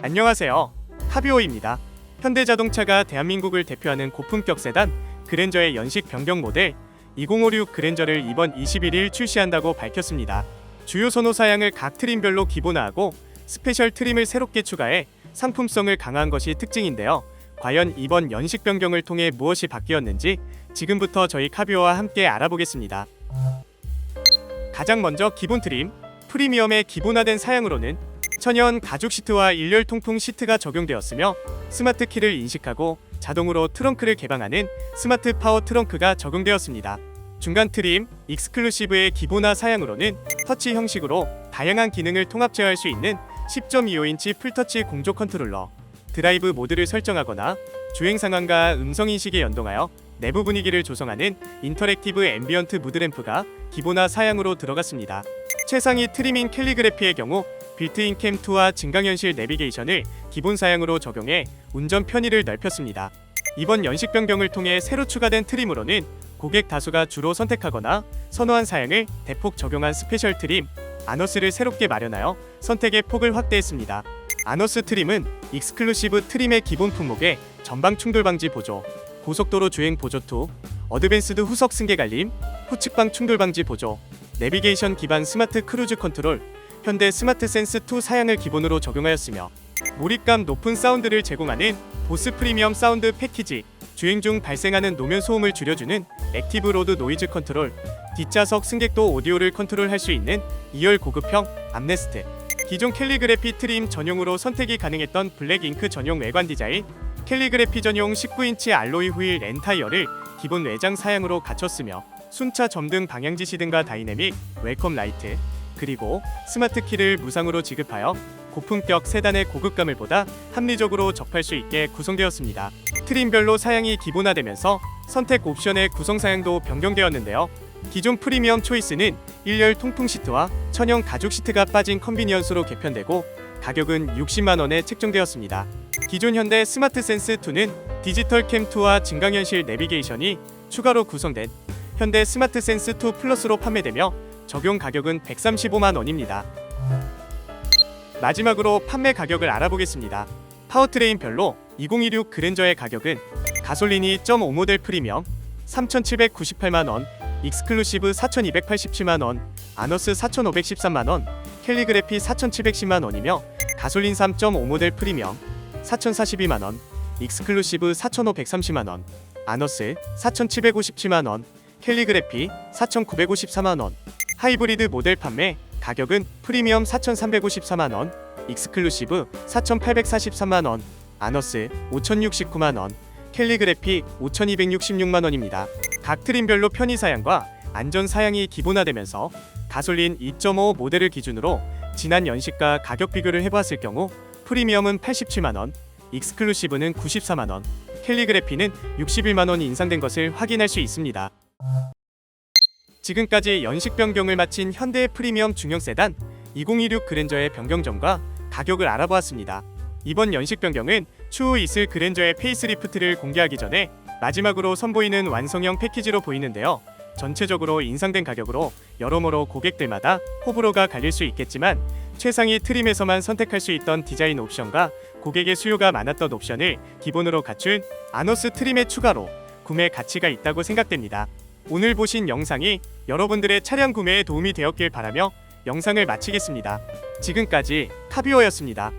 안녕하세요. 카비오입니다. 현대자동차가 대한민국을 대표하는 고품격 세단 그랜저의 연식 변경 모델 2056 그랜저를 이번 21일 출시한다고 밝혔습니다. 주요 선호 사양을 각 트림별로 기본화하고 스페셜 트림을 새롭게 추가해 상품성을 강화한 것이 특징인데요. 과연 이번 연식 변경을 통해 무엇이 바뀌었는지 지금부터 저희 카비오와 함께 알아보겠습니다. 가장 먼저 기본 트림 프리미엄의 기본화된 사양으로는 천연 가죽 시트와 일렬 통풍 시트가 적용되었으며 스마트 키를 인식하고 자동으로 트렁크를 개방하는 스마트 파워 트렁크가 적용되었습니다. 중간 트림 익스클루시브의 기본화 사양으로는 터치 형식으로 다양한 기능을 통합 제어할 수 있는 10.25인치 풀터치 공조 컨트롤러 드라이브 모드를 설정하거나 주행 상황과 음성 인식에 연동하여 내부 분위기를 조성하는 인터랙티브 앰비언트 무드램프가 기본화 사양으로 들어갔습니다. 최상위 트리밍 캘리그래피의 경우 빌트인 캠2와 증강현실 내비게이션을 기본 사양으로 적용해 운전 편의를 넓혔습니다. 이번 연식 변경을 통해 새로 추가된 트림으로는 고객 다수가 주로 선택하거나 선호한 사양을 대폭 적용한 스페셜 트림 아너스를 새롭게 마련하여 선택의 폭을 확대했습니다. 아너스 트림은 익스클루시브 트림의 기본 품목에 전방 충돌 방지 보조, 고속도로 주행 보조 2, 어드밴스드 후석 승계 갈림, 후측방 충돌 방지 보조, 내비게이션 기반 스마트 크루즈 컨트롤, 현대 스마트 센스 2 사양을 기본으로 적용하였으며 몰입감 높은 사운드를 제공하는 보스 프리미엄 사운드 패키지, 주행 중 발생하는 노면 소음을 줄여주는 액티브 로드 노이즈 컨트롤, 뒷좌석 승객도 오디오를 컨트롤할 수 있는 2열 고급형 암네스트, 기존 캘리그래피 트림 전용으로 선택이 가능했던 블랙 잉크 전용 외관 디자인, 캘리그래피 전용 19인치 알로이 휠 엔타이어를 기본 외장 사양으로 갖췄으며 순차 점등 방향 지시 등과 다이내믹 웰컴 라이트 그리고 스마트 키를 무상으로 지급하여 고품격 세단의 고급감을 보다 합리적으로 접할 수 있게 구성되었습니다. 트림별로 사양이 기본화되면서 선택 옵션의 구성 사양도 변경되었는데요. 기존 프리미엄 초이스는 일렬 통풍 시트와 천연 가죽 시트가 빠진 컨비니언스로 개편되고 가격은 60만 원에 책정되었습니다. 기존 현대 스마트 센스 2는 디지털 캠 2와 증강현실 내비게이션이 추가로 구성된 현대 스마트 센스 2 플러스로 판매되며 적용 가격은 135만 원입니다. 마지막으로 판매 가격을 알아보겠습니다. 파워트레인별로 2016 그랜저의 가격은 가솔린이 1.5 모델 프리미엄 3,798만 원, 익스클루시브 4,287만 원, 아너스 4,513만 원, 캘리그래피 4,710만 원이며 가솔린 3.5 모델 프리미엄 4,042만 원, 익스클루시브 4,530만 원, 아너스 4,757만 원, 캘리그래피 4,954만 원, 하이브리드 모델 판매 가격은 프리미엄 4,354만 원, 익스클루시브 4,843만 원, 아너스 5,069만 원, 캘리그래피 5,266만 원입니다. 각 트림별로 편의 사양과 안전 사양이 기본화되면서 가솔린 2.5 모델을 기준으로 지난 연식과 가격 비교를 해보았을 경우 프리미엄은 87만 원, 익스클루시브는 94만 원, 캘리그래피는 61만 원이 인상된 것을 확인할 수 있습니다. 지금까지 연식 변경을 마친 현대의 프리미엄 중형 세단 2016 그랜저의 변경점과 가격을 알아보았습니다. 이번 연식 변경은 추후 있을 그랜저의 페이스리프트를 공개하기 전에 마지막으로 선보이는 완성형 패키지로 보이는데요. 전체적으로 인상된 가격으로 여러모로 고객들마다 호불호가 갈릴 수 있겠지만 최상위 트림에서만 선택할 수 있던 디자인 옵션과 고객의 수요가 많았던 옵션을 기본으로 갖춘 아너스 트림의 추가로 구매 가치가 있다고 생각됩니다. 오늘 보신 영상이 여러분들의 차량 구매에 도움이 되었길 바라며 영상을 마치겠습니다. 지금까지 카비오였습니다.